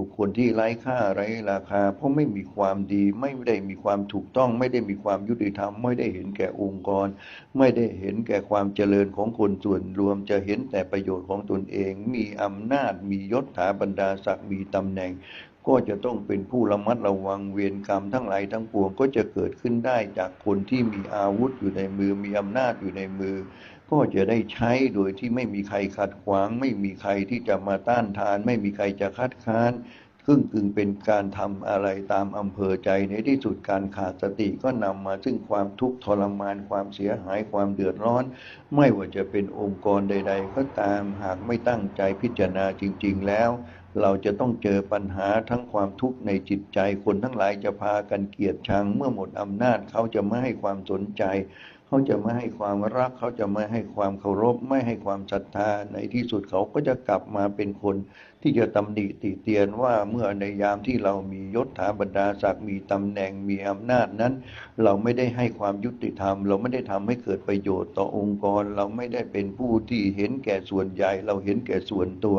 บุคคลที่ไร้ค่าไร้ราคา เพราะไม่มีความดี ไม่ได้มีความถูกต้อง ไม่ได้มีความยุติธรรม ไม่ได้เห็นแก่องค์กร ไม่ได้เห็นแก่ความเจริญของคนส่วนรวมจะเห็นแต่ประโยชน์ของตนเอง มีอำนาจ มียศถาบรรดาศักดิ์มีตำแหน่ง ก็จะต้องเป็นผู้ระมัดระวังเวรกรรมทั้งหลายทั้งปวงก็จะเกิดขึ้นได้จากคนที่มีอาวุธอยู่ในมือมีอำนาจอยู่ในมือ ก็จะได้ใช้โดยที่ไม่มีใครขัดขวาง ไม่มีใครที่จะมาต้านทาน ไม่มีใครจะคัดค้านครึ่งกึ่งเป็นการทำอะไรตามอำเภอใจในที่สุดการขาดสติก็นำมาซึ่งความทุกข์ทรมานความเสียหายความเดือดร้อน ไม่ว่าจะเป็นองค์กรใด ๆ ก็ตามหากไม่ตั้งใจพิจารณาจริง ๆ แล้ว เราจะต้องเจอปัญหาทั้งความทุกข์ในจิตใจคนทั้งหลายจะพากันเกลียดชังเมื่อหมดอำนาจเขาจะไม่ให้ความสนใจเขาจะไม่ให้ความรัก เขาจะไม่ให้ความเคารพ ไม่ให้ความศรัทธา ในที่สุดเขาก็จะกลับมาเป็นคนที่จะตำหนิติเตียนว่าเมื่อในยามที่เรามียศถาบรรดาศักดิ์มีตำแหน่งมีอำนาจนั้น เราไม่ได้ให้ความยุติธรรม เราไม่ได้ทำให้เกิดประโยชน์ต่อองค์กร เราไม่ได้เป็นผู้ที่เห็นแก่ส่วนใหญ่ เราเห็นแก่ส่วนตัว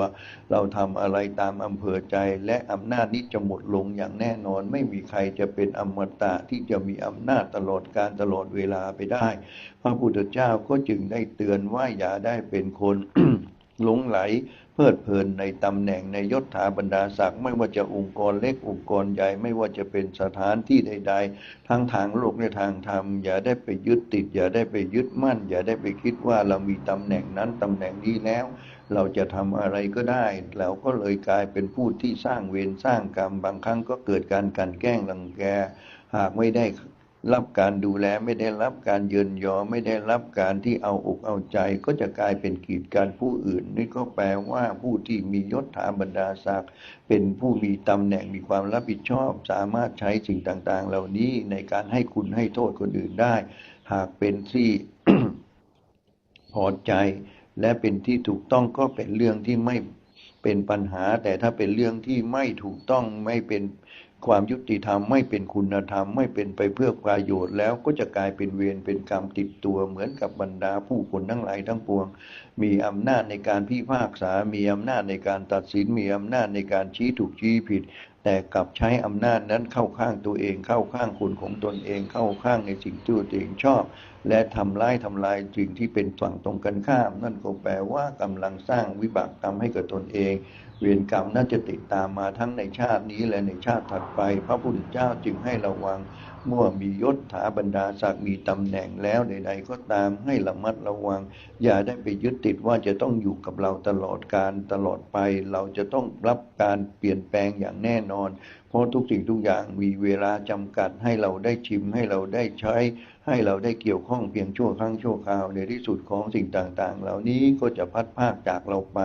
เราทำอะไรตามอำเภอใจ และอำนาจนี้จะหมดลงอย่างแน่นอน ไม่มีใครจะเป็นอมตะที่จะมีอำนาจตลอดการตลอดเวลาไปได้พระพุทธเจ้าก็จึงได้เตือนว่าอย่าได้เป็นคนหลงไหลเพลิดเพลินในตำแหน่งในยศถาบรรดาศักดิ์ไม่ว่าจะองค์กรเล็กองค์กรใหญ่ไม่ว่าจะเป็นสถานที่ใดๆทั้งทางโลกและทางธรรม อย่าได้ไปยึดติด อย่าได้ไปยึดมั่น อย่าได้ไปคิดว่าเรามีตำแหน่งนั้นตำแหน่งนี้แล้ว เราจะทำอะไรก็ได้เราก็เลยกลายเป็นผู้ที่สร้างเวรสร้างกรรมบางครั้งก็เกิดการกันแกล้งรังแกหากไม่ได้ รับการดูแลไม่ได้รับการเยินยอไม่ได้รับการที่เอาอกเอาใจ ก็จะกลายเป็นกีดการผู้อื่น นี่ก็แปลว่าผู้ที่มียศถาบรรดาศักดิ์เป็นผู้มีตำแหน่งมีความรับผิดชอบ สามารถใช้สิ่งต่างๆ เหล่านี้ในการให้คุณให้โทษคนอื่นได้ หากเป็นที่พอใจ และเป็นที่ถูกต้องก็เป็นเรื่องที่ไม่ เป็นปัญหา แต่ถ้าเป็นเรื่องที่ไม่ถูกต้องไม่เป็นความยุติธรรมไม่เป็นคุณธรรมไม่เป็นไปเพื่อประโยชน์แล้วก็จะกลายเป็นเวรเป็นกรรมติดตัวเหมือนกับบรรดาผู้คนทั้งหลายทั้งปวง มีอำนาจในการพิพากษา มีอำนาจในการตัดสิน มีอำนาจในการชี้ถูกชี้ผิด แต่กลับใช้อำนาจนั้นเข้าข้างตัวเอง เข้าข้างคนของตนเอง เข้าข้างในสิ่งที่ตัวเองชอบ และทำร้ายทำลายสิ่งที่เป็นฝั่งตรงกันข้าม นั่นก็แปลว่ากำลังสร้างวิบากกรรมให้กับตนเอง เวรกรรมน่าจะติดตามมาทั้งในชาตินี้และในชาติถัดไป พระพุทธเจ้าจึงให้ระวัง มื่อมียศถาบรรดาศักดิ์มีตำแหน่งแล้วใดๆก็ตามให้ระมัดระวัง อย่าได้ไปยึดติดว่าจะต้องอยู่กับเราตลอดการตลอดไป เราจะต้องรับการเปลี่ยนแปลงอย่างแน่นอน เพราะทุกสิ่งทุกอย่างมีเวลาจำกัดให้เราได้ชิมให้เราได้ใช้ ให้เราได้เกี่ยวข้องเพียงชั่วครั้งชั่วคราว ในที่สุดของสิ่งต่างๆ เหล่านี้ก็จะพัดพาคจากเราไป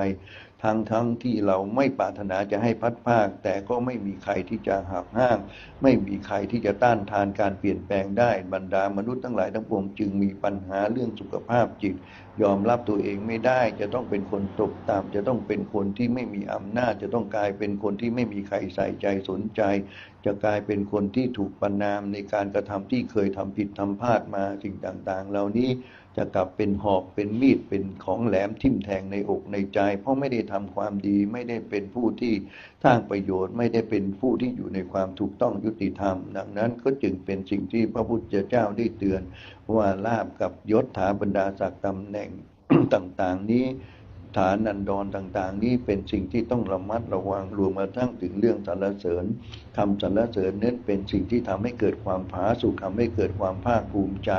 ทั้งทั้งที่เราไม่ปรารถนาจะให้พัดภาค แต่ก็ไม่มีใครที่จะหักห้ามไม่มีใครที่จะต้านทานการเปลี่ยนแปลงได้บรรดามนุษย์ทั้งหลายทั้งปวงจึงมีปัญหาเรื่องสุขภาพจิตยอมรับตัวเองไม่ได้ จะต้องเป็นคนตกต่ำจะต้องเป็นคนที่ไม่มีอำนาจ จะต้องกลายเป็นคนที่ไม่มีใครใส่ใจสนใจ จะกลายเป็นคนที่ถูกประนามในการกระทำที่เคยทำผิดทำพลาดมาสิ่งต่างๆ เหล่านี้จะกลับเป็นหอกเป็นมีดเป็นของแหลมทิ่มแทงในอกในใจ เพราะไม่ได้ทำความดีไม่ได้เป็นผู้ที่สร้างประโยชน์ ไม่ได้เป็นผู้ที่อยู่ในความถูกต้องยุติธรรม ดังนั้นก็จึงเป็นสิ่งที่พระพุทธเจ้าได้เตือนว่าลาบกับยศถาบรรดาศักดิ์ตำแหน่งต่าง ๆ นี้ ฐานอันดรต่างๆ นี้เป็นสิ่งที่ต้องระมัดระวังรวมมาทั้งถึงเรื่องสรรเสริญคำสรรเสริญนั้นเป็นสิ่งที่ทำให้เกิดความผาสุกทำให้เกิดความภาคภูมิใจ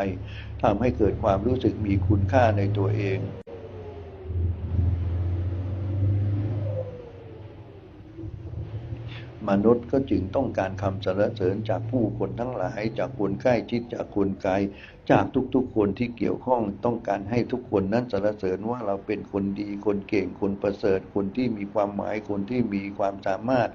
ทำให้เกิดความรู้สึกมีคุณค่าในตัวเอง มนุษย์ก็จึงต้องการคำสรรเสริญจากผู้คนทั้งหลาย จากคนใกล้ชิดจากคนไกลจากทุกๆ คนที่เกี่ยวข้องต้องการให้ทุกคนนั้นสรรเสริญว่าเราเป็นคนดีคนเก่งคนประเสริฐคนที่มีความหมายคนที่มีความสามารถ